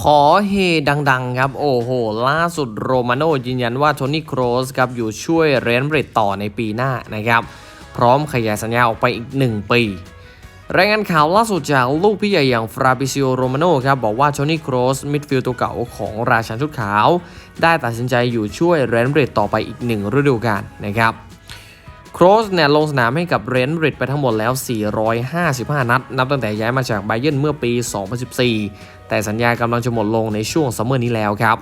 ขอเฮดังๆครับ โอ้โห ล่าสุดโรมาโนยืนยันว่าโทนี่โครสครับอยู่ช่วยเรนบริดต่อในปีหน้านะครับ พร้อมขยายสัญญาออกไปอีก 1 ปี รายงานข่าวล่าสุดจากลูกพี่ใหญ่อย่างฟราบิซิโอโรมาโนครับ บอกว่าโทนี่โครสมิดฟิลด์ตัวเก่าของราชันชุดขาว ได้ตัดสินใจอยู่ช่วยเรนบริดต่อไปอีก 1 ฤดูกาลนะครับ โครสเนี่ยลงสนามให้กับเรนบริดไปทั้งหมดแล้ว 455 นัด นับตั้งแต่ย้ายมาจากไบเยนเมื่อปี 2014 แต่สัญญากำลังจะหมดลงในช่วงซัมเมอร์นี้แล้วครับ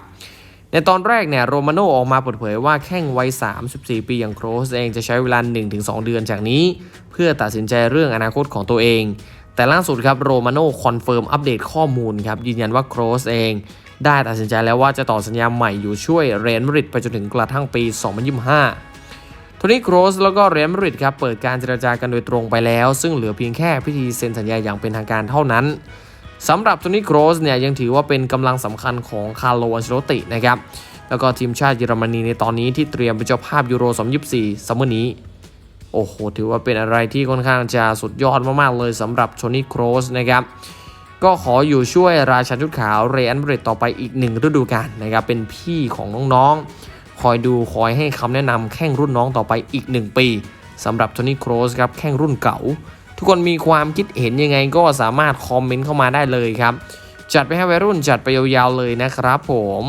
ในตอนแรกเนี่ยโรมาโนออกมาเปิดเผยว่าแข้งวัย 34 ปีอย่างโครสเองจะใช้เวลา 1-2 เดือนจากนี้ เพื่อตัดสินใจเรื่องอนาคตของตัวเอง แต่ล่าสุดครับโรมาโนคอนเฟิร์มอัปเดตข้อมูลครับยืนยันว่าโครสเองได้ตัดสินใจแล้วว่าจะต่อสัญญาใหม่อยู่ช่วยเรนบริดไปจนถึงกระทั่งปี 2025 นี่โครสแล้วก็เรมริดครับเปิดการเจรจากันโดยตรงไปแล้ว ซึ่งเหลือเพียงแค่พิธีเซ็นสัญญาอย่างเป็นทางการเท่านั้นสำหรับโทนี่โครสเนี่ยยังถือว่าเป็นกำลังสำคัญของคาร์โลอันเชโลตินะครับแล้วก็ทีมชาติเยอรมนีในตอนนี้ที่เตรียมเป็นเจ้าภาพยูโร 2024ซัมเมอร์นี้ โอ้โห ถือว่าเป็นอะไรที่ค่อนข้างจะสุดยอดมาก ๆ เลยสำหรับโทนี่โครสนะครับ ก็ขออยู่ช่วยราชันชุดขาวเรอัลมาดริดต่อไปอีกหนึ่งฤดูกาลนะครับ เป็นพี่ของน้อง ๆ คอยดูคอยให้คำแนะนำแข้งรุ่นน้องต่อไปอีก 1 ปีสำหรับโทนี่โครสครับแข้งรุ่นเก่า ทุกคนมีความคิดเห็นยังไงก็สามารถคอมเมนต์เข้ามาได้เลยครับ จัดไปให้วัยรุ่นจัดไปยาวๆเลยนะครับผม